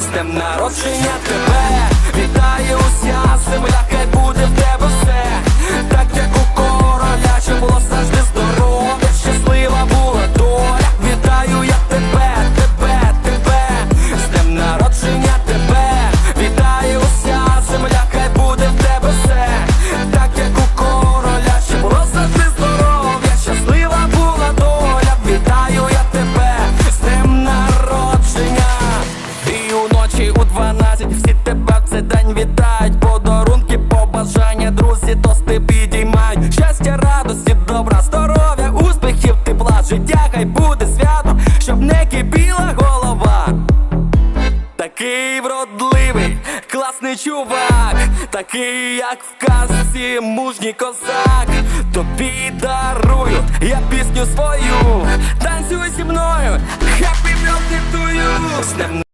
з днем народження тебе вітаю. Такий вродливий, класний чувак, такий, як в казці, мужній козак, тобі дарую, я пісню свою, танцюй зі мною, хеппі мелдитую.